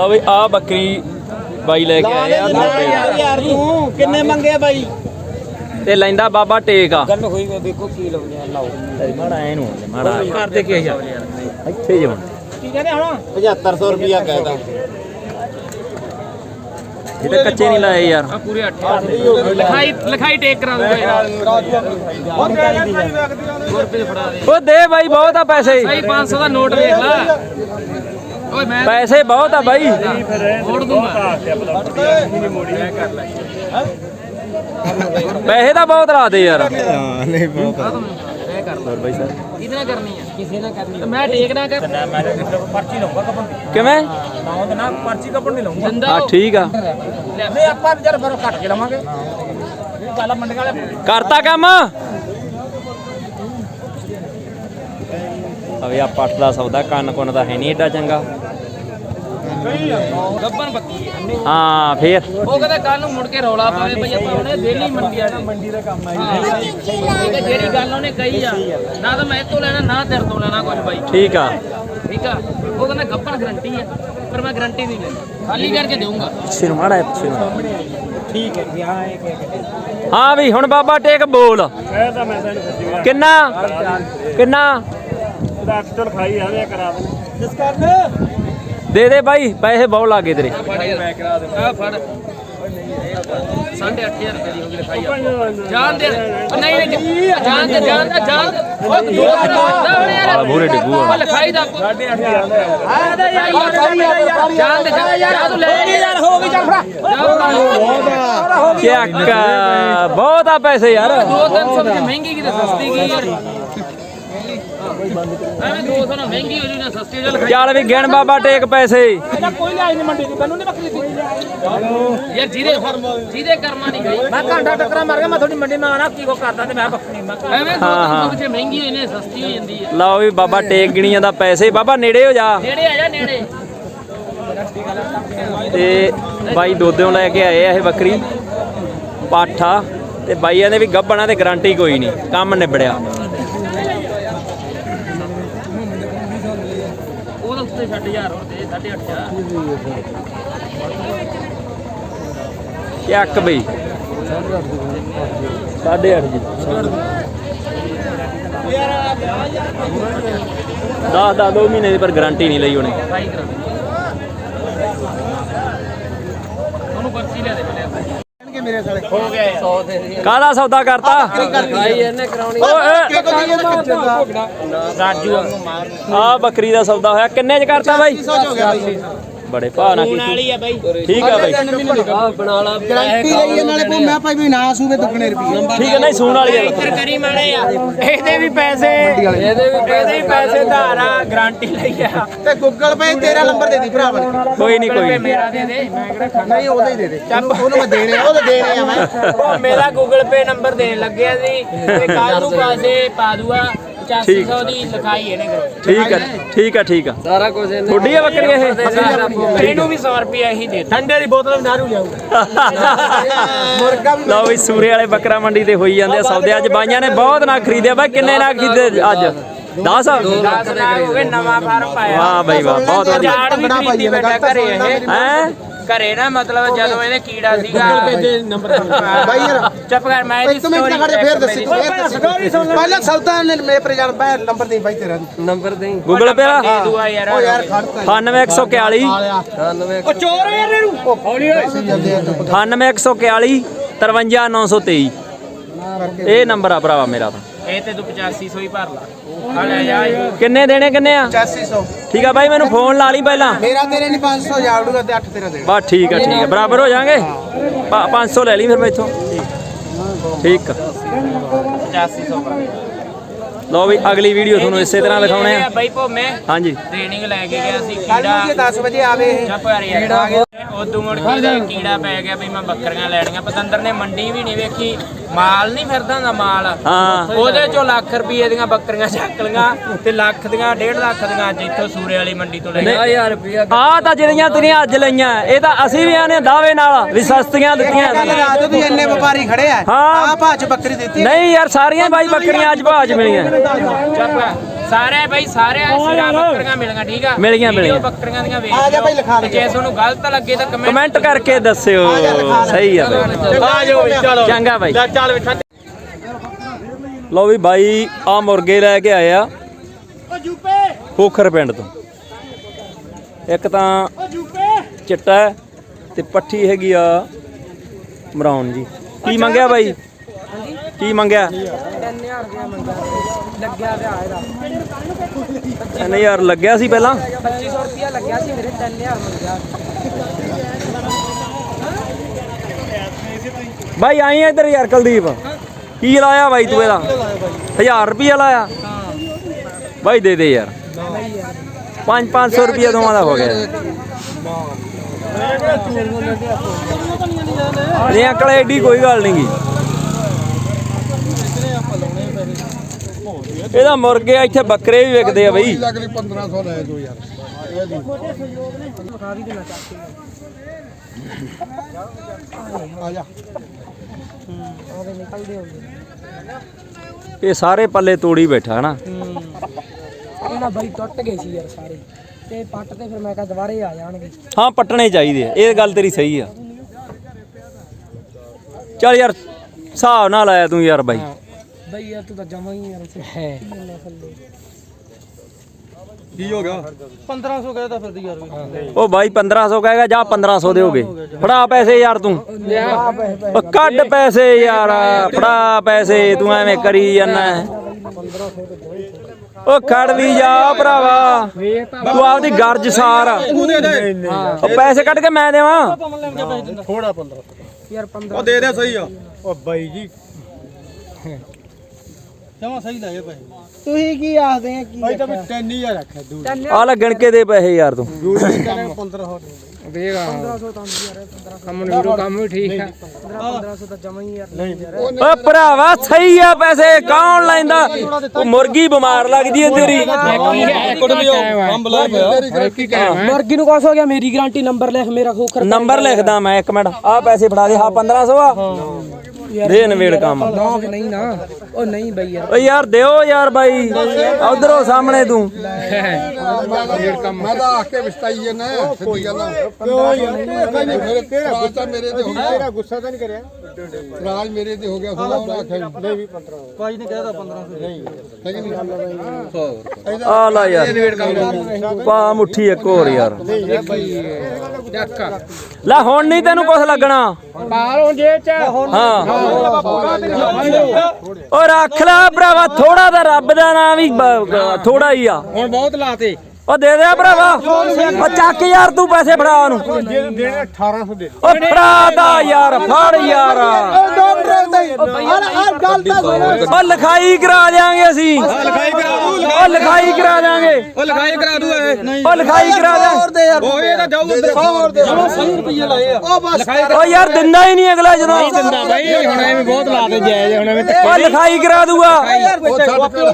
ਲਓ ਬਈ ਆ ਬੱਕਰੀ ਬਾਈ ਲੈ ਕੇ ਆਏ ਆ ਨੋਟੇ ਯਾਰ ਯਾਰ ਤੂੰ ਕਿੰਨੇ ਮੰਗੇ ਬਾਈ? ਤੇ ਲੈਂਦਾ ਬਾਬਾ ਟੇਕ ਆ। ਗੱਲ ਹੋਈ ਦੇਖੋ ਕੀ ਲਾਉਂਦੇ ਆ ਲਾਓ। ਤੇਰੀ ਮਾੜਾ ਐ ਨੂੰ ਮਾੜਾ ਕਰਦੇ ਕੀ ਯਾਰ ਇੱਥੇ ਜਿਉਂ ਕੀ ਕਹਿੰਦੇ ਹੁਣ? 7500 ਰੁਪਿਆ ਕਹਿਦਾ ਇਹ ਤਾਂ ਕੱਚੇ ਨਹੀਂ ਲਾਏ ਯਾਰ। ਪੂਰੇ 8 ਲਿਖਾਈ ਲਿਖਾਈ ਟੇਕ ਕਰਾ ਦੂੰਗਾ ਯਾਰ ਦੇ। ਉਹ ਦੇ ਬਾਈ ਬਹੁਤ ਆ ਪੈਸੇ। ਭਾਈ 500 ਦਾ ਨੋਟ ਵੇਖ ਲੈ। ਪੈਸੇ ਬਹੁਤ ਆ ਬਾਈ। ਪੈਸੇ ਤਾਂ ਬਹੁਤ ਲਾ ਦੇ ਯਾਰ। ਮੈਂ ਕਰ ਲਾ। ਬਾਈ ਸਰ ਕਿਹਦੇ ਨਾਲ ਕਰਨੀ ਆ। ਕਿਸੇ ਨਾਲ ਕਰਨੀ ਮੈਂ ਟੇਕ ਨਾ ਕਰ। ਪਰਚੀ ਲਊਗਾ ਕਪਨ ਕਿਵੇਂ? ਨਾ ਤੇ ਨਾ ਪਰਚੀ ਕਪਨ ਨਹੀਂ ਲਊਗਾ ਆ ਠੀਕ ਆ। ਨਹੀਂ ਆਪਾਂ ਵੀ ਜਰ ਫਿਰ ਕੱਟ ਕੇ ਲਵਾਂਗੇ। ਇਹ ਗੱਲ ਮੰਡੀ ਵਾਲੇ ਕਰਤਾ ਕੰਮ? ਅਵੇ ਆ ਪੱਟ ਦਾ ਸੌਦਾ ਕੰਨ ਕੁੰਨ ਦਾ ਹੈ ਨਹੀਂ ਏਡਾ ਚੰਗਾ। ਗੱਬਨ ਹੈ। ਹਾਂ ਫੇਰ। ਉਹ ਕਹਿੰਦਾ ਕੱਲ ਨੂੰ ਮੁੜ ਕੇ ਰੌਲਾ ਪਾਵੇ ਭਈ ਆਪਾਂ ਉਹਨੇ ਦੇਲੀ ਮੰਡੀ ਆ ਮੰਡੀ ਦਾ ਕੰਮ ਹੈ ਜਿਹੜੀ ਗੱਲ ਉਹਨੇ ਕਹੀ ਆ ਨਾ ਤਾਂ ਮੈਂ ਤੋਂ ਲੈਣਾ ਨਾ ਤੇਰੇ ਤੋਂ ਲੈਣਾ ਕੁਝ ਬਾਈ। ਠੀਕ ਆ। ਠੀਕ ਆ? ਉਹ ਕਹਿੰਦਾ ਗੱਬਨ ਗਰੰਟੀ ਆ ਪਰ ਮੈਂ ਗਰੰਟੀ ਨਹੀਂ ਲੈਂਦਾ। ਖਾਲੀ ਕਰਕੇ ਦੇਊਂਗਾ। ਸਿਰ ਮਾੜਾ ਸਿਰ ਠੀਕ ਹੈ ਜੀ ਹਾਂ ਇੱਕ ਇੱਕ ਹਾਂ ਵੀ ਹੁਣ ਬਾਬਾ ਟੇਕ ਬੋਲ। ਕਿੰਨਾ? ਕਿੰਨਾ? ਉਹਦਾ ਐਕਸਟਲ ਖਾਈ ਆਵੇ ਕਰਾ ਦੇ ਜਿਸ ਕਰਨ? ਦੇ ਦੇ ਬਾਈ ਪੈਸੇ ਬਹੁਤ ਲੱਗੇ ਤੇਰੇ। ਮੈਂ ਕਰਾ ਦਿੰਦਾ ਆ ਫੜ। 8500 ਰੁਪਏ ਦੀ ਹੋ ਗਈ ਲਿਖਾਈ ਆ ਜਾਨ ਦੇ। ਨਹੀਂ ਨਹੀਂ ਜਾਨ ਦੇ ਜਾਨ ਦਾ ਜਾਨ ਦੇ ਉਹ ਦੋ ਆ ਮੂਹਰੇ ਡਿੱਗੂ ਆ। ਉਹ ਲਿਖਾਈ ਦਾ 8500 ਆ ਦਾ ਯਾਰ। ਜਾਨ ਦੇ ਤੂੰ ਲੈ ਯਾਰ ਹੋ ਗਈ ਚੱਲ ਫੜਾ। ਚੱਕ। ਬਹੁਤ ਆ ਪੈਸੇ ਯਾਰ। ਦੋ ਤਿੰਨ ਸੌ ਵਿੱਚ ਮਹਿੰਗੀ ਕੀ ਤੇ ਸਸਤੀ ਕੀ ਯਾਰ? ਐਵੇਂ 200 ਨਾਲ ਮਹਿੰਗੀ ਹੋ ਜੂ ਨਾ ਸਸਤੀ ਹੋ ਜਾ ਲਿਖਾਈ ਚੱਲ ਵੀ ਗਿਣ ਬਾਬਾ ਟੇਕ ਪੈਸੇ। ਇਹਦਾ ਕੋਈ ਲਿਆਈ ਨਹੀਂ ਮੰਡੀ ਦੀ ਮੈਨੂੰ ਨਹੀਂ ਬੱਕਰੀ ਦੀ ਯਾਰ ਜਿਹਦੇ ਜਿਹਦੇ ਕਰਮਾਂ ਨਹੀਂ ਗਈ ਮੈਂ ਘੰਟਾ ਟੱਕਰਾ ਮਾਰ ਗਿਆ ਮੈਂ ਤੁਹਾਡੀ ਮੰਡੀ ਮੈਂ ਆਣਾ ਕੀ ਕੋ ਕਰਦਾ ਤੇ ਮੈਂ ਬੱਕਰੀ ਮੈਂ ਐਵੇਂ ਦੋ ਹਾਂ, ਤਿੰਨ ਹਾਂ। ਸੌ ਵਿੱਚ ਮਹਿੰਗੀ ਹੋਈ ਨੇ ਸਸਤੀ ਹੋ ਜਾਂਦੀ ਹੈ। ਲਓ ਵੀ ਬਾਬਾ ਟੇਕ ਗਿਣੀ ਜਾਂਦਾ ਪੈਸੇ। ਬਾਬਾ ਨੇੜੇ ਹੋ ਜਾ। ਨੇੜੇ ਆ ਜਾ ਨੇੜੇ। ਤੇ ਬਾਈ ਦੋਦਿਓਂ ਲੈ ਕੇ ਆਏ ਆ ਇਹ ਬੱਕਰੀ। ਪਾਠਾ। ਤੇ ਬਾਈਆਂ ਦੇ ਵੀ ਗੱਬਣਾ ਤੇ ਗਾਰੰਟੀ ਕੋਈ ਨਹੀਂ ਕੰਮ ਨਿਬੜਿਆ ਉਹਦੇ ਉੱਤੇ ਛੱਡ ਯਾਰ ਹੁਣ ਤੇ 8.5 ਆ ਚੱਕ ਬਈ 8.5 ਜੀ। 10 10 ਦੋ ਮਹੀਨੇ ਦੀ ਪਰ ਗਾਰੰਟੀ ਨਹੀਂ ਲਈ ਉਹਨੇ ਪਰਚੀ ਲੈ ਦੇ ਪਹਿਲੇ ਕਾਹਦਾ ਸੌਦਾ ਕਰਤਾ? ਭਾਈ ਇਹਨੇ ਕਰਾਉਣੀ ਰਾਜੂ ਵਾਂਗੂ ਮਾਰ। ਆ ਬੱਕਰੀ ਦਾ ਸੌਦਾ ਹੋਇਆ। ਕਿੰਨੇ ਚ ਕਰਤਾ ਬਾਈ? ਹੋ ਗਿਆ ਬਾਈ। ਬੜੇ ਭਾਅ ਨਾਲ ਕੀਤੀ। ਆ ਬਾਈ। ਠੀਕ ਆ ਬਾਈ। ਬਣਾ ਲਾ। ਗਰੰਟੀ ਲਈ ਇਹ ਨਾਲੇ ਮੈਂ ਭਾਈ ਵੀ ਨਾ ਸੂਵੇ ਦੁੱਗਣੇ ਰੁਪਏ। ਠੀਕ ਹੈ ਨਹੀਂ ਸੂਣ ਵਾਲੀ ਆ। ਕਰੀ ਮਾੜੇ ਆ। ਇਹਦੇ ਵੀ ਪੈਸੇ ਇਹਦੇ ਵੀ ਪੈਸੇ ਪੈਸੇ ਧਾਰ ਗਾਰੰਟੀ ਲਈ ਆ। ਤੇ ਗੂਗਲ ਪੇ ਤੇਰਾ ਨੰਬਰ ਦੇ ਦੀ ਭਰਾ ਬਣ ਕੋਈ ਨਹੀਂ ਕੋਈ ਨੀ। ਮੇਰਾ ਦੇ ਦੇ। ਮੈਂ ਕਿਹੜਾ ਨਹੀਂ ਉਹਦਾ ਹੀ ਦੇ ਦੇ। ਉਹਨੂੰ ਮੈਂ ਦੇਣੇ ਆ ਉਹਦੇ ਦੇਣੇ ਆ ਮੈਂ। ਉਹ ਮੇਰਾ ਗੂਗਲ ਪੇ ਨੰਬਰ ਦੇਣ ਲੱਗਿਆ ਸੀ। ਤੇ ਕੱਲ ਨੂੰ ਪਾਸੇ ਪਾ ਦੂਆ 8500 ਦੀ ਲਿਖਾਈ ਇਹਨੇ ਕਰੋ ਠੀਕ ਆ ਠੀਕ ਆ ਠੀਕ ਆ ਸਾਰਾ ਕੁਝ ਇਹਨੇ ਥੋੜੀ ਆ ਬੱਕਰੀ ਇਹ? ਮੈਨੂੰ ਵੀ 100 ਰੁਪਏ ਹੀ ਦੇ ਠੰਡੇ ਦੀ ਬੋਤਲ ਨਾਰੂ ਲਿਆਊਗਾ। ਮੁਰਗਾ ਵੀ ਲਓ ਵੀ ਸੂਰੇ ਵਾਲੇ ਬੱਕਰਾ ਮੰਡੀ ਤੇ ਹੋਈ ਜਾਂਦੇ ਆ ਸੌਦੇ। ਅੱਜ ਬਾਈਆਂ ਨੇ ਬਹੁਤ ਨਾ ਖਰੀਦਿਆ। ਬਾਈ ਕਿੰਨੇ ਨਾ ਖਰੀਦੇ ਅੱਜ? 10 10 ਨਾਲ ਹੋ ਗਏ ਨਵਾਂ ਫਾਰਮ ਪਾਇਆ ਵਾਹ ਬਈ ਵਾਹ ਬਹੁਤ ਵਧੀਆ। ਵੀ ਬੈਠਾ ਘਰੇ ਇਹ। ਹੈ? ਘਰੇ ਨਾ ਮਤਲਬ ਜਦੋਂ ਇਹਦੇ ਕੀੜਾ ਸੀਗਾ ਨੰਬਰ ਬਾਈ ਯਾਰ ਚੁੱਪ ਕਰ ਮੈਂ ਇਹਦੀ ਇੱਕ ਮਿੰਟ story ਖੜ ਜਾ ਫੇਰ ਦੱਸੀ ਮੇਰੀ- ਫੇਰ ਦੱਸੀ। ਪਹਿਲਾਂ ਸੌਦਾ ਨੇ ਮੇਰੇ ਪਰ ਜਾਣ ਬਾਹਰ ਨੰਬਰ ਦੇ ਬਾਈ ਤੇਰਾ। ਨੰਬਰ ਦੇ ਗੂਗਲ ਪੇ ਦੇ ਦੂਆ ਯਾਰ। ਉਹ ਯਾਰ ਖੜਤਾ 98141 ਉਹ ਚੋਰ ਆ ਯਾਰ ਇਹਨੂੰ। ਹੌਲੀ ਹੌਲੀ ਜਾਂਦੇ ਆ ਚੁੱਪ 98141 53923 ਇਹ ਨੰਬਰ ਆ ਭਰਾਵਾ ਮੇਰਾ ਤਾਂ। ਇਹ ਤੇ ਤੂੰ 8500 ਹੀ ਭਰ ਲਾ। ਕਿੰਨੇ ਦੇਣੇ ਕਿੰਨੇ ਆ? 8500 ਠੀਕ ਆ ਬਾਈ ਮੈਨੂੰ ਫੋਨ ਲਾ ਲਈ ਪਹਿਲਾਂ। ਮੇਰਾ ਤੇਰੇ ਨਹੀਂ 500 ਜਾੜੂਗਾ ਤੇ 8 ਤੇਰਾ ਦੇ ਬਸ ਠੀਕ ਆ ਠੀਕ ਆ। ਬਰਾਬਰ ਹੋ ਜਾਾਂਗੇ? 500 ਲੈ ਲਈ ਫਿਰ ਮੈਥੋਂ। ਠੀਕ ਆ। 8500 ਭਰ ਲਓ ਵੀ ਅਗਲੀ ਵੀਡੀਓ ਤੁਹਾਨੂੰ ਇਸੇ ਤਰ੍ਹਾਂ ਦਿਖਾਉਣੇ ਆ। ਬਾਈ ਭੋਮੇ ਹਾਂਜੀ। ਟ੍ਰੇਨਿੰਗ ਲੈ ਕੇ ਗਿਆ ਸੀ ਕੱਲ ਕੀੜਾ ਨੂੰ ਜੇ 10 ਵਜੇ ਆਵੇ ਇਹ। ਯਾਰ ਉਦੋਂ ਮੁੜ ਕੇ ਕੀੜਾ ਪੈ ਗਿਆ ਵੀ ਮੈਂ ਬੱਕਰੀਆਂ ਲੈਣੀਆਂ ਪਤੰਦਰ ਨੇ ਮੰਡੀ ਵੀ ਨਹੀਂ ਵੇਖੀ ਮਾਲ ਨਹੀਂ ਫਿਰਦਾ ਹੁੰਦਾ ਮਾਲ। ਹਾਂ। ਉਹਦੇ ਚੋਂ ਲੱਖ ਰੁਪਏ ਦੀਆਂ ਬੱਕਰੀਆਂ ਚੱਕ ਲਈਆਂ ਤੇ ਲੱਖ ਦੀਆਂ 1.5 ਲੱਖ ਦੀਆਂ ਅੱਜ ਇੱਥੋਂ ਸੂਰੇ ਵਾਲੀ ਮੰਡੀ ਤੋਂ ਲੈ ਕੇ 1000 ਰੁਪਿਆ ਆ ਤਾਂ ਜਿਹੜੀਆਂ ਤੇਰੀਆਂ ਅੱਜ ਲਈਆਂ ਇਹ ਤਾਂ ਅਸੀਂ ਵੀ ਆਨੇ ਦਾਅਵੇ ਨਾਲ ਵੀ ਸਸਤੀਆਂ ਦਿੱਤੀਆਂ। ਕੱਲ ਰਾਤ ਵੀ ਇੰਨੇ ਵਪਾਰੀ ਖੜੇ ਆ। ਹਾਂ। ਆ ਭਾਜ ਬੱਕਰੀ ਦਿੱਤੀ। ਨਹੀਂ ਯਾਰ ਸਾਰੀਆਂ ਬਾਈ ਬੱਕਰੀਆਂ ਅੱਜ ਭਾਜ ਮਿਲੀਆਂ। ਚੁੱਪ ਸਾਰੇ ਬਈ ਸਾਰੇ ਸਿਰਾ ਬੱਕਰੀਆਂ ਮਿਲੀਆਂ ਠੀਕ ਆ? ਮਿਲ ਗਈਆਂ, ਮਿਲ ਵੀਡੀਓ ਗਈਆਂ। ਬੱਕਰੀਆਂ ਦੀਆਂ ਵੇਖ ਆ ਜਾ ਬਈ ਲਿਖਾ ਤੇ ਜੇ ਤੁਹਾਨੂੰ ਗਲਤ ਲੱਗੇ ਤਾਂ ਕਮੈਂਟ ਕਰਕੇ ਦੱਸਿਓ। ਸਹੀ ਆ ਬਈ। ਆ ਜਾਓ ਚਲੋ। ਚੰਗਾ ਬਾਈ। ਚੱਲ ਬਿਠਾ ਲਓ ਵੀ ਬਾਈ ਆ ਮੁਰਗੇ ਲੈ ਕੇ ਆਏ ਆ। ਖੋਖਰ ਪਿੰਡ ਤੋਂ। ਇੱਕ ਤਾਂ ਚਿੱਟਾ ਹੈ ਤੇ ਪੱਠੀ ਹੈਗੀ ਆ ਮਰਾਉਣ ਜੀ। ਕੀ ਮੰਗਿਆ ਬਾਈ? ਕੀ ਮੰਗਿਆ? 3000 ਲੱਗਿਆ ਸੀ ਪਹਿਲਾਂ? 2500 ਰੁਪਿਆ ਲੱਗਿਆ ਸੀ ਮੇਰੇ 3000 ਮੰਗਿਆ ਬਾਈ ਆਈ ਇੱਧਰ ਯਾਰ ਕੁਲਦੀਪ। ਕੀ ਲਾਇਆ ਬਾਈ ਤੂੰ ਇਹਦਾ? 1000 ਰੁਪਿਆ ਲਾਇਆ? ਬਾਈ ਦੇ ਦੇ ਯਾਰ। 5 500 ਰੁਪਿਆ ਦੋਵਾਂ ਦਾ ਹੋ ਗਿਆ। ਨਹੀਂ ਅੰਕਲ ਐਡੀ ਕੋਈ ਗੱਲ ਨਹੀਂਗੀ ਇਹਦਾ ਮੁਰਗੇ ਆ, ਇੱਥੇ ਬੱਕਰੇ ਵੀ ਵਿਕਦੇ ਆ ਬਈ। ਲੱਗ ਲਈ 1500 ਲੈ ਦੋ ਯਾਰ। ਆ ਜਾ। ਇਹ ਸਾਰੇ ਪੱਲੇ ਤੋੜੀ ਬੈਠਾ ਹਨਾ? ਇਹਨਾਂ ਬਾਈ ਟੁੱਟ ਗਏ ਸੀ ਯਾਰ ਸਾਰੇ। ਤੇ ਪੱਟ ਤੇ ਫਿਰ ਮੈਂ ਕਿਹਾ ਦੁਬਾਰੇ ਆ ਜਾਣਗੇ। ਹਾਂ ਪੱਟਣੇ ਚਾਹੀਦੇ ਆ। ਇਹ ਗੱਲ ਤੇਰੀ ਸਹੀ ਆ। ਚੱਲ ਯਾਰ ਹਿਸਾਬ ਨਾਲ ਆਇਆ ਤੂੰ ਯਾਰ ਬਾਈ। ਬਈ ਯਾਰ ਤੂੰ ਤਾਂ ਜਮਾ ਹੀ ਯਾਰ ਉੱਥੇ। ਹੈ। ਕੀ ਹੋ ਗਿਆ? 1500 ਕਹਿੰਦਾ ਫਿਰ ਦੀ ਯਾਰ ਉਹ ਬਾਈ 1500 ਕਹੇਗਾ ਜਾ 1500 ਦੇਓਗੇ। ਫੜਾ ਪੈਸੇ ਯਾਰ ਤੂੰ। ਉਹ ਕੱਢ ਪੈਸੇ ਯਾਰ ਫੜਾ ਪੈਸੇ ਤੂੰ ਐਵੇਂ ਕਰੀ ਜਾਂਦਾ ਉਹ ਖੜ ਵੀ ਜਾ ਭਰਾਵਾ। ਤੂੰ ਆਪਦੀ ਗਰਜ ਸਾਰ। ਉਹ ਪੈਸੇ ਕੱਢ ਕੇ ਮੈਂ ਦੇਵਾਂ। ਥੋੜਾ 1500 ਯਾਰ 15 ਉਹ ਦੇ ਦੇ ਸਹੀ ਆ। ਉਹ ਬਾਈ ਜੀ। ਜਮਾ ਸਹੀ ਲਾਏ ਭਾਈ ਤੁਸੀਂ ਕੀ ਆਖਦੇ ਆ ਕੀ ਭਾਈ ਤਾਂ 3000 ਰੱਖਿਆ ਦੂਰ। ਆ ਲੈ ਗਿਣ ਕੇ ਦੇ ਪੈਸੇ ਯਾਰ ਤੂੰ। ਦੂਰ ਕਹਿੰਦੇ 1500 ਦੇਗਾ 1500 ਤਾਂ ਯਾਰ 1500 ਕੰਮ ਵੀਰੋ ਕੰਮ ਵੀ ਠੀਕ ਆ। 1500 ਤਾਂ ਜਮਾ ਹੀ ਯਾਰ ਓ ਭਰਾਵਾ ਸਹੀ ਆ ਪੈਸੇ ਕੌਣ ਲੈਂਦਾ? ਉਹ ਮੁਰਗੀ ਬਿਮਾਰ ਲੱਗਦੀ ਏ ਤੇਰੀ। ਮਰਗੀ ਨੂੰ ਕੁਛ ਹੋ ਗਿਆ ਮੇਰੀ ਗਾਰੰਟੀ ਨੰਬਰ ਲਿਖ ਮੇਰਾ ਖੋਖਰ ਨੰਬਰ ਲਿਖਦਾ ਮੈਂ ਇੱਕ ਮਿੰਟ। ਆ ਪੈਸੇ ਫੜਾ ਦੇ ਹਾਂ 1500 ਆ। ਦੇ ਨਵੇੜ ਕੰਮ। ਨਾ ਨਹੀਂ ਨਾ। ਉਹ ਨਹੀਂ ਬਈ ਯਾਰ। ਓ ਯਾਰ ਦਿਓ ਯਾਰ ਬਾਈ। ਉਧਰੋਂ ਸਾਹਮਣੇ ਤੂੰ। ਮੈਂ ਤਾਂ ਆ ਕੇ ਵਿਸਤਾਈ ਜਨਾ ਸਿੱਧੀ ਗੱਲ ਆ। ਕਿਉਂ ਯਾਰ? ਮੇਰੇ ਕਿਹੜਾ ਗੁੱਸਾ ਮੇਰੇ ਤੇ ਹੋ ਗਿਆ। ਤੇਰਾ ਗੁੱਸਾ ਤਾਂ ਨਹੀਂ ਕਰਿਆ। ਰਾਜ ਮੇਰੇ ਤੇ ਹੋ ਗਿਆ। ਹੁਣ ਉਹਨੇ ਆਖਿਆ ਨਹੀਂ ਵੀ 1500 ਭਾਈ ਨੇ ਕਹਿਦਾ 1500 ਨਹੀਂ ਹੈ ਕਿ ਨਹੀਂ। ਆ ਲੈ ਯਾਰ। ਪਾ ਮੁੱਠੀ ਇੱਕ ਹੋਰ ਯਾਰ। ਲੈ ਹੁਣ ਨਹੀਂ ਤੈਨੂੰ ਕੁਛ ਲੱਗਣਾ। ਪਾਲੋਂ ਜੇ ਚ ਹਾਂ ਓ ਰੱਖ ਲੈ ਭਰਾਵਾ ਥੋੜਾ ਤਾਂ ਰੱਬ ਦਾ ਨਾਮ ਵੀ ਥੋੜਾ ਹੀ ਆ। ਹੁਣ ਬਹੁਤ ਲਾਤੇ। ਓ ਦੇ ਦੇ ਭਰਾਵਾ। ਓ ਚੱਕ ਯਾਰ ਤੂੰ ਪੈਸੇ ਫੜਾ ਉਹਨੂੰ। ਦੇਣੇ 1800 ਦੇ ਓ ਫੜਾ ਦਾ ਯਾਰ ਫੜ ਯਾਰ। ਹਰ ਹਰ ਗੱਲ ਤਾਂ ਸੁਣੋ ਓ ਲਿਖਾਈ ਕਰਾ ਦਿਆਂਗੇ। ਅਸੀਂ ਲਿਖਾਈ ਕਰਾ ਦੂ ਓ ਲਿਖਾਈ ਕਰਾ ਉਹ ਲਿਖਾਈ ਕਰਾ ਦੂ ਲਿਖਾਈ ਕਰਾ ਦੇ ਉਹ ਇਹ ਤਾਂ ਜਾਊ ਉਧਰ। ਹੋਰ ਦੇ। ਸਹੀ ਰੁਪਏ ਲਾਏ ਆ। ਉਹ ਬਸ ਓ ਯਾਰ ਦਿੰਦਾ ਹੀ ਨਹੀਂ ਅਗਲਾ ਜਦੋਂ। ਬਾਈ ਹੁਣ ਐਵੇਂ ਬਹੁਤ ਲਾਤੇ ਜਾਇਜ਼ ਹੁਣ ਐਵੇਂ ਓ ਲਿਖਾਈ ਕਰਾ ਦੂਗਾ। ਉਹ ਛੱਡ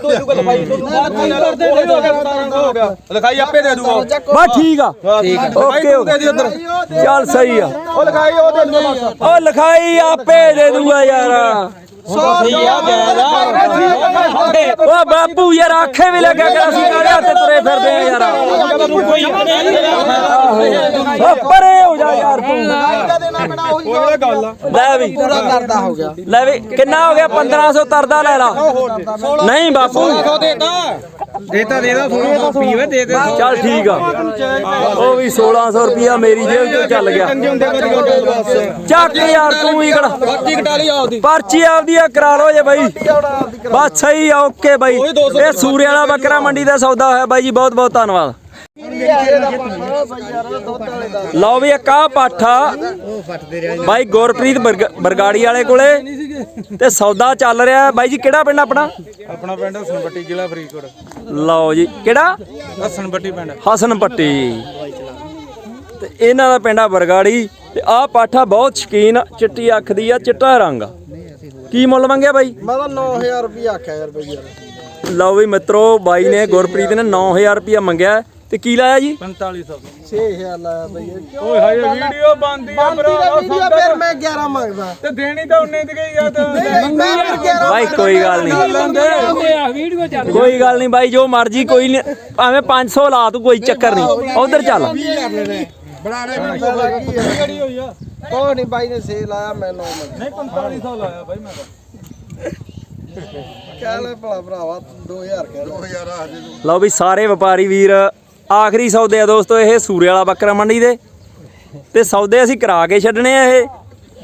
ਲਿਖਾਈ ਆਪੇ ਦੇ ਦੂਗਾ ਬਸ ਠੀਕ ਆ। Okay okay. ਚੱਲ ਸਹੀ ਆ। ਉਹ ਲਿਖਾਈ ਉਹ ਦੇ ਦੂਗਾ ਬਸ। ਓ ਲਿਖਾਈ ਆਪੇ ਦੇ ਦੂਗਾ ਯਾਰ। ਓ ਬਾਪੂ ਯਾਰ ਆਖੇ ਵੀ ਲੱਗਿਆ ਕਰ ਅਸੀਂ ਕਾਹਦੇ ਹੱਥ ਤੁਰੇ ਫਿਰਦੇ ਆ ਯਾਰ। ਓ ਪਰੇ ਹੋ ਜਾ ਯਾਰ ਤੂੰ। ਉਹ ਗੱਲ ਆ। ਲੈ ਵੀ। ਪੂਰਾ ਕਰਦਾ ਹੋ ਗਿਆ। ਲੈ ਵੀ ਕਿੰਨਾ ਹੋ ਗਿਆ? 1500 ਤਰਦਾ ਲੈ ਲਾ। ਨਹੀਂ ਬਾਪੂ। ਦੇਤਾ ਦੇਦਾ ਥੋੜੀ ਤਾਂ। ਪੀਵੇ ਦੇ ਦੇ ਚੱਲ ਠੀਕ ਆ। ਉਹ ਵੀ 1600 ਰੁਪਿਆ ਮੇਰੀ ਜੇਬ ਚੋਂ ਚੱਲ ਗਿਆ। ਚੱਕ ਯਾਰ ਤੂੰ ਹੀ ਕਿਹੜਾ ਪਰਚੀ ਕਟਾ ਲਈ ਆਪਦੀ। ਪਰਚੀ ਆਪਦੀ ਆ ਕਰਾ ਲਓ ਜੇ ਬਾਈ। ਬਸ ਸਹੀ ਆ ਓਕੇ ਬਾਈ। ਇਹ ਸੂਰੇ ਵਾਲਾ ਬੱਕਰਾ ਮੰਡੀ ਦਾ ਸੌਦਾ ਹੋਇਆ। ਬਾਈ ਜੀ ਬਹੁਤ ਬਹੁਤ ਧੰਨਵਾਦ। ਲਓ ਵੀ ਇੱਕ ਆ ਪਾਠਾ ਬਾਈ ਗੁਰਪ੍ਰੀਤ ਬਰਗ- ਬਰਗਾੜੀ ਵਾਲੇ ਕੋਲੇ। ਤੇ ਸੌਦਾ ਚੱਲ ਰਿਹਾ ਹੈ। ਬਾਈ ਜੀ ਕਿਹੜਾ ਪਿੰਡ ਆਪਣਾ? ਆਪਣਾ ਪਿੰਡ ਹਸਨਪੱਟੀ ਜ਼ਿਲ੍ਹਾ ਫਰੀਦਕੋਟ। ਲਓ ਜੀ ਕਿਹੜਾ? ਹਸਨਪੱਟੀ ਪਿੰਡ। ਹਸਨ ਪੱਟੀ ਤੇ ਇਹਨਾਂ ਦਾ ਪਿੰਡ ਆ ਬਰਗਾੜੀ। ਤੇ ਆਹ ਪਾਠਾ ਬਹੁਤ ਸ਼ਕੀਨ ਚਿੱਟੀ ਅੱਖ ਦੀ ਆ ਚਿੱਟਾ ਰੰਗ ਆ। ਕੀ ਮੁੱਲ ਮੰਗਿਆ ਬਾਈ? ਮੈਂ ਤਾਂ 9000 ਰੁਪਏ ਆਖਿਆ ਯਾਰ ਬਈ ਯਾਰ ਲਓ ਵੀ ਮਿੱਤਰੋ ਬਾਈ ਨੇ ਗੁਰਪ੍ਰੀਤ ਨੇ 9000 ਰੁਪਇਆ ਮੰਗਿਆ। ਤੇ ਕੀ ਲਾਇਆ ਜੀ? 6000 ਲਾਇਆ ਬਈ ਓਏ ਹਾਏ ਵੀਡੀਓ ਬੰਦੀ ਆ ਬੰਦੀ ਦਾ ਵੀਡੀਓ ਫਿਰ ਮੈਂ 11 ਮੰਗਦਾ। ਤੇ ਦੇਣੀ ਤਾਂ ਉਹਨੇ ਦੀ ਗਈ ਆ ਤਾਂ। ਮੈਂ ਫਿਰ 11 ਬਾਈ ਕੋਈ ਗੱਲ ਨਹੀਂ। ਕੋਈ ਗੱਲ ਨਹੀਂ ਬਾਈ ਜੋ ਮਰਜ਼ੀ ਕੋਈ ਨਹੀਂ। ਭਾਵੇਂ 500 ਲਾ ਤੂੰ ਕੋਈ ਚੱਕਰ ਨਹੀਂ। ਉਧਰ ਚੱਲ। ਬਣਾ ਲੈ ਕਿਹੜੀ ਹੋਈ ਆ? ਕੋਈ ਨਹੀਂ ਬਾਈ ਨੇ ਸੇ ਲਾਇਆ ਮੈਂ 9 ਮੰਗਦਾ। ਨਹੀਂ 4500 ਲਾਇਆ ਬਾਈ ਮੈਂ ਤਾਂ। ਕਹਿ ਲੈ ਭਲਾ ਭਰਾਵਾ 2000 ਕਹਿ ਲਓ 2000 ਆ ਦੇ। ਲਓ ਵੀ ਸਾਰੇ ਵਪਾਰੀ ਵੀਰ ਆਖਰੀ ਸੌਦੇ ਆ ਦੋਸਤੋ ਇਹ ਸੂਰੇ ਵਾਲਾ ਬੱਕਰਾ ਮੰਡੀ ਦੇ। ਤੇ ਸੌਦੇ ਅਸੀਂ ਕਰਾ ਕੇ ਛੱਡਣੇ ਆ ਇਹ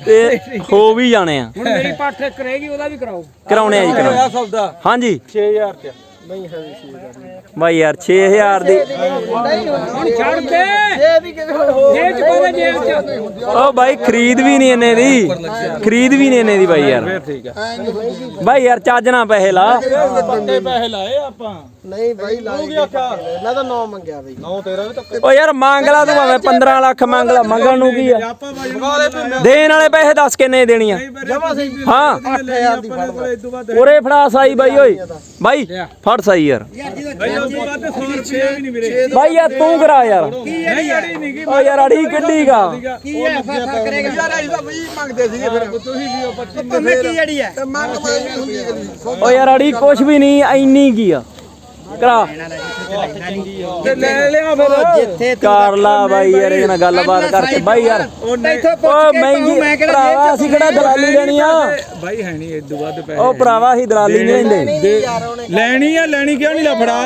ਤੇ ਹੋ ਵੀ ਜਾਣੇ ਆ। ਹੁਣ ਮੇਰੀ ਪੱਠ ਕਰੇਗੀ ਉਹਦਾ ਵੀ ਕਰਾਓ। ਕਰਾਉਣੇ ਆ ਜੀ ਕਰਾਉਣੇ ਸੌਦਾ। ਹਾਂਜੀ। 6000 ਤੇ ਨਹੀਂ ਹੈ ਵੀ 6000 ਬਾਈ ਯਾਰ 6000 ਦੀ ਨਹੀਂ ਛੱਡ ਦੇ। ਇਹ ਵੀ ਕਿਵੇਂ ਹੋ ਜੇਬ ਚ ਪਾ ਦੇ ਜੇਬ ਚ। ਉਹ ਬਾਈ ਖਰੀਦ ਵੀ ਨਹੀਂ ਇੰਨੇ ਦੀ। ਖਰੀਦ ਵੀ ਨਹੀਂ ਇੰਨੇ ਦੀ ਬਾਈ ਯਾਰ। ਠੀਕ ਆ। ਬਾਈ ਯਾਰ ਚੱਜ ਨਾ ਪੈਸੇ ਲਾ। ਵੱਡੇ ਪੈਸੇ ਲਾਏ ਆਪਾਂ। ਨਹੀਂ ਬਾਈ ਲਾਈ ਮੈਂ ਤਾਂ 9 ਮੰਗਿਆ ਬਈ। ਨੌ ਤੇਰਾ ਵੀ ਧੱਕੇ। ਓ ਯਾਰ ਮੰਗ ਲਾ ਤੂੰ ਭਾਵੇਂ 15 ਲੱਖ ਮੰਗ ਲਾ ਮੰਗਣ ਨੂੰ ਕੀ ਆ? ਬਾਈ ਦੇਣ ਵਾਲੇ ਪੈਸੇ ਦੱਸ ਕਿੰਨੇ ਦੇਣੀ ਆ ਹਾਂ। 8000 ਦੀ ਫੜ ਬਾਅਦ ਉਰੇ ਫੜਾ ਸਾਈ ਬਾਈ ਓਏ। ਬਾਈ ਫੜ ਸਾਈ ਯਾਰ। ਬਾਈ ਉਦੋਂ ਬਾਅਦ 100 ਰੁਪਏ ਵੀ ਨਹੀਂ ਮੇਰੇ ਬਾਈ ਯਾਰ ਤੂੰ ਕਰਾ ਯਾਰ। ਓ ਯਾਰ ਅੜੀ ਕਿੱਡੀ ਗਾ? ਕੀ ਹੈ? ਫ਼ਰਕ ਕਰੇਗਾ। ਯਾਰ ਅਸੀਂ ਤਾਂ 20 ਮੰਗਦੇ ਸੀਗੇ ਫਿਰ। ਤੁਸੀਂ ਵੀ ਉਹ 25 ਤੁਮੇ ਕੀ ਅੜੀ ਹੈ? ਤੇ ਓ ਯਾਰ ਅੜੀ ਕੁਛ ਵੀ ਨਹੀਂ ਐਨੀ ਕੀ ਆ? ਕਰਾ। ਤੇ ਲੈ ਲਿਆ ਫਿਰ। ਜਿੱਥੇ ਕਰ ਲਾ ਬਾਈ ਯਾਰ ਇਹ ਨਾਲ ਗੱਲਬਾਤ ਕਰਕੇ। ਬਾਈ ਯਾਰ ਓ ਮਹਿੰਗੀ ਭਰਾਵਾ ਅਸੀਂ ਕਿਹੜਾ ਦਲਾਲੀ ਲੈਣੀ ਆ? ਬਾਈ ਹੈ ਨਹੀਂ ਇਦੋਂ ਬਾਅਦ ਪੈਸੇ ਓ ਭਰਾਵਾ ਅਸੀਂ ਦਲਾਲੀ ਨਹੀਂ ਲੈਂਦੇ। ਲੈਣੀ ਆ ਲੈਣੀ ਕਿਉਂ ਨਹੀਂ ਲਫੜਾ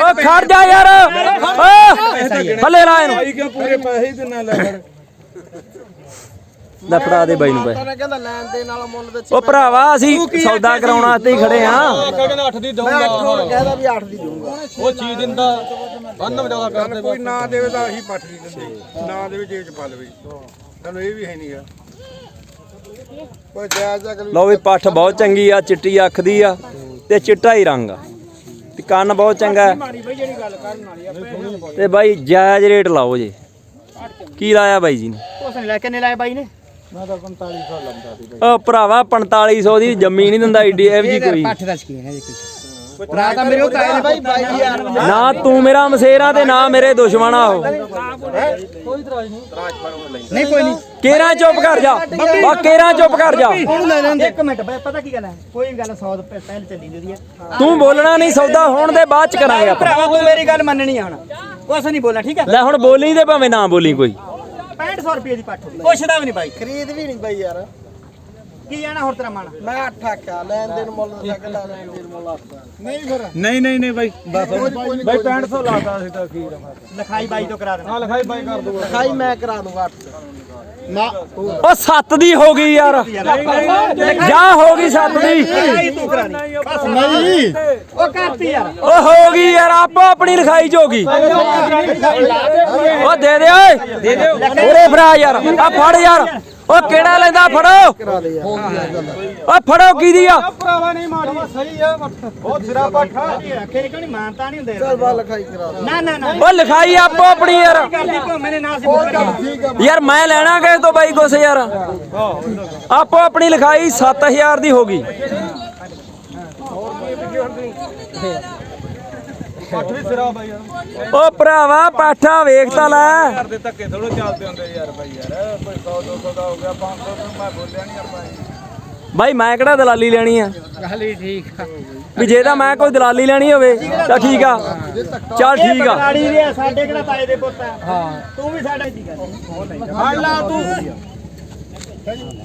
ਓ ਖੜ ਜਾ ਯਾਰ। ਓ ਥੱਲੇ ਲਾ ਇਹਨੂੰ। ਭਾਈ ਕਿਉਂ ਪੂਰੇ ਪੈਸੇ ਹੀ ਤੇ ਨਾ ਲੈ ਫੜ। ਲੈ ਫੜਾ ਦੇ ਬਾਈ ਨੂੰ ਪੈਸੇ ਉਹਨੇ ਕਹਿੰਦਾ ਲੈਣ ਦੇ ਨਾਲ ਮੁੱਲ ਦੇ ਓ ਭਰਾਵਾ ਅਸੀਂ ਸੌਦਾ ਕਰਾਉਣ ਵਾਸਤੇ ਹੀ ਖੜੇ ਆ ਕਹਿੰਦਾ 8 ਦੀ ਮੈਂ ਅੱਠੋਂ ਕਹਿੰਦਾ ਵੀ 8 ਦੀ ਦਊਂਗਾ। ਉਹ ਚੀਜ਼ ਦਿੰਦਾ ਬੰਨ ਵਜਾਦਾ ਕਰਦੇ ਕੋਈ ਨਾ ਦੇਵੇ ਤਾਂ ਅਸੀਂ ਪੱਠ ਨਹੀਂ ਦਿੰਦੇ। ਨਾ ਦੇਵੇ ਜੇਬ ਚ ਪਾ ਲਵੇ। ਤੁਹਾਨੂੰ ਇਹ ਵੀ ਹੈ ਨਹੀਂ ਆ। ਕੋਈ ਜਾਇਜ਼ ਅਗਲੀ ਲਓ ਵੀ ਪੱਠ ਬਹੁਤ ਚੰਗੀ ਆ ਚਿੱਟੀ ਅੱਖ ਦੀ ਆ ਤੇ ਚਿੱਟਾ ਹੀ ਰੰਗ ਆ। ਤੇ ਕੰਨ ਬਹੁਤ ਚੰਗਾ ਹੈ। ਤੇ ਬਾਈ ਜਾਇਜ਼ ਰੇਟ ਲਾਓ ਜੀ। ਕੀ ਲਾਇਆ ਬਾਈ ਜੀ ਨੇ? ਉਸ ਨੇ ਲੈ ਕੇ ਨੇ ਲਾਇਆ ਬਾਈ ਨੇ? ਮੈਂ ਤਾਂ 4500 ਲੰਦਾ ਸੀ ਓ ਭਰਾਵਾ 4500 ਦੀ ਜੰਮੀ ਨਹੀਂ ਦਿੰਦਾ ਏਡੀ ਇਹ ਜੀ ਕੋਈ। ਪੱਠ ਦਾ ਸ਼ਕੀਨ ਹੈ ਜੀ ਕੁਝ ਭਰਾ ਤਾਂ ਮੇਰੇ ਉਹ ਕਾਇ ਬਾਈ ਬਾਈ ਯਾਰ ਨਾ ਤੂੰ ਮੇਰਾ ਮਸੇਰਾ ਤੇ ਨਾ ਮੇਰੇ ਦੁਸ਼ਮਣ ਆ ਉਹ। ਨਹੀਂ। ਕੋਈ ਨਹੀਂ। ਕੇਰਾ ਚੁੱਪ ਕਰ ਜਾ। ਬਾ ਕੇਰਾ ਚੁੱਪ ਕਰ ਜਾ। ਉਹਨੂੰ ਲੈ ਲੈਂਦੇ ਇੱਕ ਮਿੰਟ ਬਈ ਪਤਾ ਕੀ ਗੱਲ ਹੈ? ਕੋਈ ਵੀ ਗੱਲ 100 ਰੁਪਏ ਪਹਿਲ ਚੱਲੀ ਦੀ ਹੈ। ਤੂੰ ਬੋਲਣਾ ਨਹੀਂ ਸੌਦਾ ਹੋਣ ਦੇ ਬਾਅਦ ਚ ਕਰਾਂਗੇ ਆਪਾਂ। ਭਰਾਵਾ ਤੂੰ ਮੇਰੀ ਗੱਲ ਮੰਨਣੀ ਆ ਹੁਣ। ਉਹ ਅਸਾਂ ਨਹੀਂ ਬੋਲਣਾ ਠੀਕ ਹੈ? ਲੈ ਹੁਣ ਬੋਲੀ ਤੇ ਭਾਵੇਂ ਨਾ ਬੋਲੀ ਕੋਈ। 6500 ਰੁਪਏ ਦੀ ਪੱਠ ਪੁੱਛਦਾ ਵੀ ਨਹੀਂ ਬਾਈ। ਖਰੀਦ ਵੀ ਨਹੀਂ ਬਾਈ ਯਾਰ। ਕੀ ਆਣਾ ਹੋਰ ਤੇਰਾ ਮਨ ਮੈਂ 8 ਆਖਿਆ ਲੈਣ ਦੇਣ ਮੁੱਲ ਦਾ ਕਹਿੰਦਾ ਲੈਣ ਦੇਣ ਮੁੱਲ 8 ਨਹੀਂ ਫਿਰ। ਨਹੀਂ ਨਹੀਂ ਨਹੀਂ ਬਾਈ ਬਸ ਬਾਈ 6500 ਲਾਤਾ ਸੀ ਤਾਂ ਕੀ ਰਹਾ ਲਿਖਾਈ ਬਾਈ ਤੋਂ ਕਰਾ ਦੇਣਾ। ਹਾਂ ਲਿਖਾਈ ਬਾਈ ਕਰ ਦੂਗਾ। ਲਿਖਾਈ ਮੈਂ ਕਰਾ ਦੂੰਗਾ 8 ਉਹ ਸੱਤ ਦੀ ਹੋ ਗਈ ਯਾਰ। ਜਾ ਹੋ ਗਈ ਸੱਤ ਦੀ। ਨਹੀਂ। ਉਹ ਕਰਤੀ ਯਾਰ ਉਹ ਹੋ ਗਈ ਯਾਰ ਆਪੋ ਆਪਣੀ ਲਿਖਾਈ ਚ ਹੋ ਗਈ। ਉਹ ਦੇ ਦੇ ਓਏ। ਦੇ ਦੇ ਉਰੇ ਫੜਾ ਯਾਰ। ਆ ਫੜ ਯਾਰ। ਉਹ ਕਿਹੜਾ ਲੈਂਦਾ? ਫੜੋ। ਉਹ ਫੜੋ ਕੀ ਦੀ ਆ? ਭਰਾਵਾ ਨਹੀਂ ਮਾੜੀ ਸਹੀ ਆ ਬਹੁਤ ਸਿਰਾ ਪੱਠਾ ਰੱਖੇ ਨਹੀਂ ਕੋਈ ਮਾਨਤਾ ਨਹੀਂ ਹੁੰਦੇ ਚੱਲ ਬਾ ਲਿਖਾਈ ਕਰਾ ਨਾ ਨਾ ਨਾ। ਉਹ ਲਿਖਾਈ ਆਪੋ ਆਪਣੀ ਯਾਰ। ਕਰਦੀ ਸੀ ਯਾਰ ਮੈਂ ਲੈਣਾ ਕਿਸੇ ਤੋਂ ਬਾਈ ਕੁਛ ਯਾਰ? ਆਪੋ ਆਪਣੀ ਲਿਖਾਈ 7000 ਦੀ ਹੋ ਗਈ। ਪੱਠ ਵੀ ਸਿਰਾ ਬਾਈ ਯਾਰ। ਉਹ ਭਰਾਵਾ ਪਾਠਾ ਵੇਖ ਤਾਂ ਲੈ। ਘਰ ਦੇ ਧੱਕੇ ਥੋੜਾ ਚੱਲਦੇ ਹੁੰਦੇ ਯਾਰ ਬਾਈ ਯਾਰ। ਕੋਈ 100 200 ਦਾ ਹੋ ਗਿਆ 500 ਤੋਂ ਮੈਂ ਬੋਲਿਆ ਨਹੀਂ ਆਪਾਂ ਬਾਈ। ਮੈਂ ਕਿਹੜਾ ਦਲਾਲੀ ਲੈਣੀ ਆ? ਗੱਲ ਹੀ ਠੀਕ ਆ। ਵੀ ਜੇ ਤਾਂ ਮੈਂ ਕੋਈ ਦਲਾਲੀ ਲੈਣੀ ਹੋਵੇ ਤਾਂ ਠੀਕ ਆ। ਚੱਲ ਠੀਕ ਆ। ਆ ਸਾਡੇ ਕਿਹੜਾ ਤਾਏ ਦੇ ਪੁੱਤ ਆ। ਹਾਂ। ਤੂੰ ਵੀ ਸਾਡਾ ਹੀ ਗੱਲ ਫੜ ਲਾ ਤੂੰ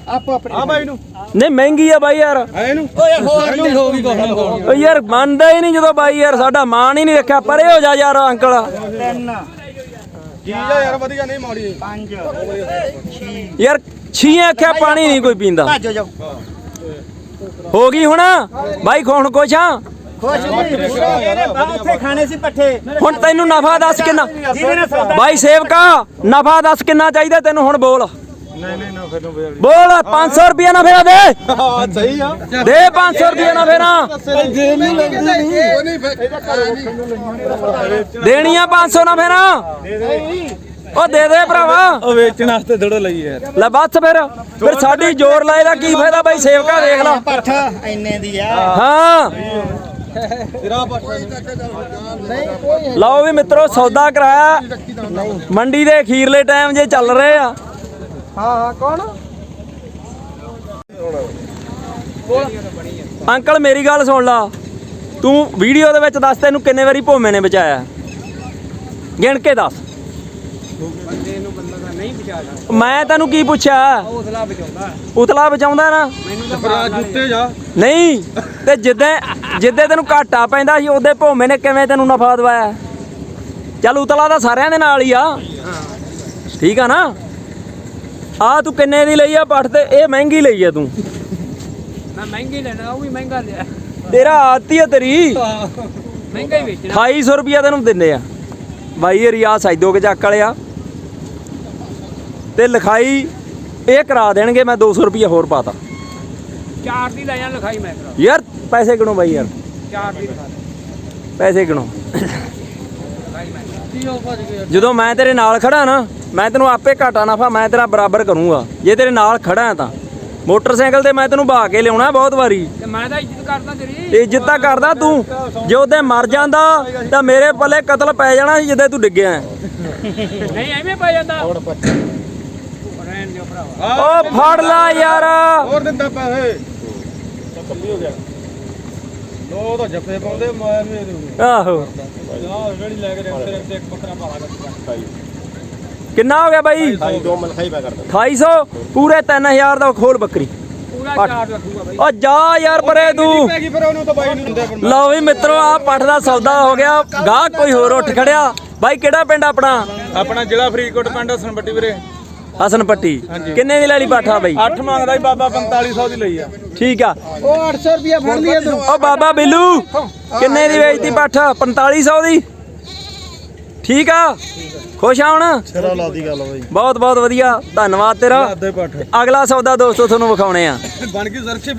ਆਪੋ ਆਪਣੇ ਆ ਬਾਈ ਨੂੰ। ਨਹੀਂ ਮਹਿੰਗੀ ਆ ਬਾਈ ਯਾਰ। ਆ ਇਹਨੂੰ? ਹੋਰ ਨੂੰ ਓ ਯਾਰ ਮੰਨਦਾ ਹੀ ਨਹੀਂ ਜਦੋਂ ਬਾਈ ਯਾਰ ਸਾਡਾ ਮਾਣ ਹੀ ਨਹੀਂ ਰੱਖਿਆ ਪਰੇ ਹੋ ਜਾ ਯਾਰ ਅੰਕਲ। ਤਿੰਨ। ਚੀਜ਼ ਆ ਯਾਰ ਵਧੀਆ ਨਹੀਂ ਮਾੜੀ। ਪੰਜ। ਯਾਰ ਛੀਆਂ ਅੱਖਿਆ ਪਾਣੀ ਨਹੀਂ ਕੋਈ ਪੀਂਦਾ। ਭੱਜੋ ਜਾਓ। ਹੋ ਗਈ ਹੁਣ? ਬਾਈ ਖੋਣ ਕੁਛ ਆ? ਖੁਸ਼ ਨਹੀਂ। ਇਹਨੇ ਬਾਹਰ ਉੱਥੇ ਖਾਣੇ ਸੀ ਪੱਠੇ। ਹੁਣ ਤੈਨੂੰ ਨਫਾ ਦੱਸ ਕਿੰਨਾ? ਜਿਹਦੇ ਨਾਲ ਸੌਦਾ ਬਾਈ ਸੇਵਕਾ ਨਫਾ ਦੱਸ ਕਿੰਨਾ ਚਾਹੀਦਾ ਤੈਨੂੰ ਹੁਣ ਬੋਲ। ਨਹੀਂ ਨਹੀਂ ਨਾ ਫਿਰ ਨੂੰ ਵੇੜ ਬੋਲ 500 ਰੁਪਏ ਨਾ ਫੇਰਾ ਦੇ। ਹਾਂ ਸਹੀ ਆ। ਦੇ 500 ਰੁਪਏ ਨਾ ਫੇਰਾ। ਜੇ ਨਹੀਂ ਲੱਗਦੀ ਨਹੀਂ ਉਹ ਨਹੀਂ ਫਿਰ ਦੇਣੀ ਆ 500 ਨਾ ਫੇਰਾ। ਉਹ ਦੇ ਦੇ ਭਰਾਵਾ। ਉਹ ਵੇਚਣ ਵਾਸਤੇ ਥੋੜਾ ਲਈ ਯਾਰ। ਲੈ ਬੱਸ ਫਿਰ। ਫਿਰ ਸਾਡੀ ਜ਼ੋਰ ਲਾਏ ਦਾ ਕੀ ਫਾਇਦਾ ਬਾਈ? ਸੇਵਕਾ ਦੇਖ ਲਾ। ਪੱਠ ਇੰਨੇ ਦੀ ਆ ਹਾਂ। ਲਓ ਵੀ ਮਿੱਤਰੋ ਸੌਦਾ ਕਰਾਇਆ। ਮੰਡੀ ਦੇ ਅਖੀਰਲੇ ਟਾਈਮ ਜੇ ਚੱਲ ਰਹੇ ਆ। ਹਾਂ ਹਾਂ ਕੌਣ? ਅੰਕਲ ਮੇਰੀ ਗੱਲ ਸੁਣ ਲਾ। ਤੂੰ ਵੀਡੀਓ ਦੇ ਵਿੱਚ ਦੱਸ ਤੈਨੂੰ ਕਿੰਨੇ ਵਾਰੀ ਭੋਮੇ ਨੇ ਬਚਾਇਆ? ਗਿਣ ਕੇ ਦੱਸ। ਮੈਂ ਤੈਨੂੰ ਕੀ ਪੁੱਛਿਆ? ਉਤਲਾ ਬਚਾਉਂਦਾ ਉਤਲਾ ਬਚਾਉਂਦਾ ਨਾ ਜੁੱਤੇ ਜਾ। ਨਹੀਂ ਤੇ ਜਿੱਦਾਂ ਜਿੱਦੇ ਤੈਨੂੰ ਘਾਟਾ ਪੈਂਦਾ ਸੀ ਉਹਦੇ ਭੋਮੇ ਨੇ ਕਿਵੇਂ ਤੈਨੂੰ ਨਫਾ ਦਵਾਇਆ? ਚੱਲ ਉਤਲਾ ਤਾਂ ਸਾਰਿਆਂ ਦੇ ਨਾਲ ਹੀ ਆ। ਠੀਕ ਆ ਨਾ? ਆ ਤੂੰ ਕਿੰਨੇ ਦੀ ਲਈ ਆ ਪੱਠ ਤੇ? ਇਹ ਮਹਿੰਗੀ ਲਈ ਆ ਤੂੰ। ਮੈਂ ਮਹਿੰਗੀ ਲੈਣਾ ਉਹ ਵੀ ਮਹਿੰਗਾ ਲਿਆ। ਤੇਰਾ ਆਤੀ ਆ ਤੇਰੀ। ਮਹਿੰਗਾ ਹੀ ਵੇਚਣਾ। 2800 ਰੁਪਿਆ ਤੈਨੂੰ ਦਿੰਦੇ ਆ। ਬਾਈ ਹਰੀ ਆ ਸੈਦੋ ਕੇ ਚੱਕ ਵਾਲਿਆ ਤੇ ਲਿਖਾਈ ਇਹ ਕਰਾ ਦੇਣਗੇ ਮੈਂ 200 ਰੁਪਿਆ ਹੋਰ ਪਾਤਾ। ਚਾਰ ਦੀ ਲੈ ਜਾ ਲਿਖਾਈ ਮੈਂ ਕਰਾ। ਯਾਰ ਪੈਸੇ ਗਿਣੋ ਬਾਈ ਯਾਰ। ਚਾਰ ਦੀ ਲਿਖਾ ਪੈਸੇ ਗਿਣੋ। ਜਦੋਂ ਮੈਂ ਤੇਰੇ ਨਾਲ ਖੜਾ ਨਾ ਮੈਂ ਤੈਨੂੰ ਆਪੇ ਘਾਟਾ ਨਫਾ ਮੈਂ ਤੇਰਾ ਬਰਾਬਰ ਕਰੂੰਗਾ। ਜੇ ਤੇਰੇ ਨਾਲ ਖੜਾ ਤਾਂ। ਮੋਟਰਸਾਈਕਲ ਤੇ ਮੈਂ ਤੈਨੂੰ ਬਹਾ ਕੇ ਲਿਆਉਣਾ ਬਹੁਤ ਵਾਰੀ। ਤੇ ਮੈਂ ਤਾਂ ਇੱਜ਼ਤ ਕਰਦਾ ਤੇਰੀ। ਤੇ ਇੱਜ਼ਤ ਤਾਂ ਕਰਦਾ ਤੂੰ। ਜੇ ਉਹਦੇ ਮਰ ਜਾਂਦਾ ਤਾਂ ਮੇਰੇ ਪੱਲੇ ਕਤਲ ਪੈ ਜਾਣਾ ਸੀ ਜਿੱਦੇ ਤੂੰ ਡਿੱਗਿਆ ਨਹੀਂ ਐਵੇਂ ਪੈ ਜਾਂਦਾ। ਓ ਫੜ ਲਾ ਯਾਰ। ਹੋਰ ਦਿੰਦਾ ਪੈਸੇ। ਕੱਲੀ ਹੋ ਗਿਆ। ਲੋ ਤਾਂ ਜੱਫੇ ਪਾਉਂਦੇ ਮੈਂ ਵੀ ਆਹੋ। ਆਹ ਜਿਹੜੀ ਲੈ ਕੇ ਰੱਖਦੇ ਰੱਖਦੇ ਇੱਕ ਬੱਕਰਾ ਪਾਲਾ ਕਿੰਨਾ ਹੋ ਗਿਆ ਬਾਈ? ਦੋ ਮਲਖਾਈ ਪਾ ਕਰਦਾ। 2800 ਪੂਰੇ 3000 ਦਾ ਖੋਲ ਬੱਕਰੀ। ਪੂਰਾ ਪੱਟ। ਚਾਰ ਰੱਖੂਗਾ ਬਾਈ। ਓ ਜਾ ਯਾਰ ਪਰੇ ਤੂੰ। ਲਓ ਵੀ ਮਿੱਤਰੋ ਆ ਪੱਠ ਦਾ ਸੌਦਾ ਹੋ ਗਿਆ। ਗਾਹ ਕੋਈ ਹੋਰ ਉੱਠ ਖੜਿਆ। ਬਾਈ ਕਿਹੜਾ ਪਿੰਡ ਆਪਣਾ? ਆਪਣਾ ਜ਼ਿਲ੍ਹਾ ਫਰੀਦਕੋਟ ਪਿੰਡ ਹਸਨਪੱਟੀ ਵੀਰੇ। ਹਸਨ ਪੱਟੀ। ਕਿੰਨੇ ਦੀ ਲੈ ਲਈ ਪਾਠਾ ਬਾਈ? 8 ਮੰਗਦਾ ਹੀ ਬਾਬਾ 4500 ਦੀ ਲਈ ਆ। ਠੀਕ ਆ। ਉਹ 800 ਰੁਪਿਆ ਫੜ ਲਿਆ ਤੂੰ ਓ ਬਾਬਾ ਬਿੱਲੂ ਕਿੰਨੇ ਦੀ ਵੇਚਦੀ ਪੱਠ? 4500 ਦੀ? ਠੀਕ ਆ? ਖੁਸ਼ ਆ ਹੁਣ? ਸਿਰਾ ਲਾ ਦੀ ਗੱਲ ਬਾਈ। ਬਹੁਤ ਬਹੁਤ ਵਧੀਆ। ਧੰਨਵਾਦ ਤੇਰਾ। ਅਗਲਾ ਸੌਦਾ ਦੋਸਤੋ ਤੁਹਾਨੂੰ ਵਿਖਾਉਣੇ ਆ। ਬਣ ਗਈ ਜ਼ਰਸ਼ੇ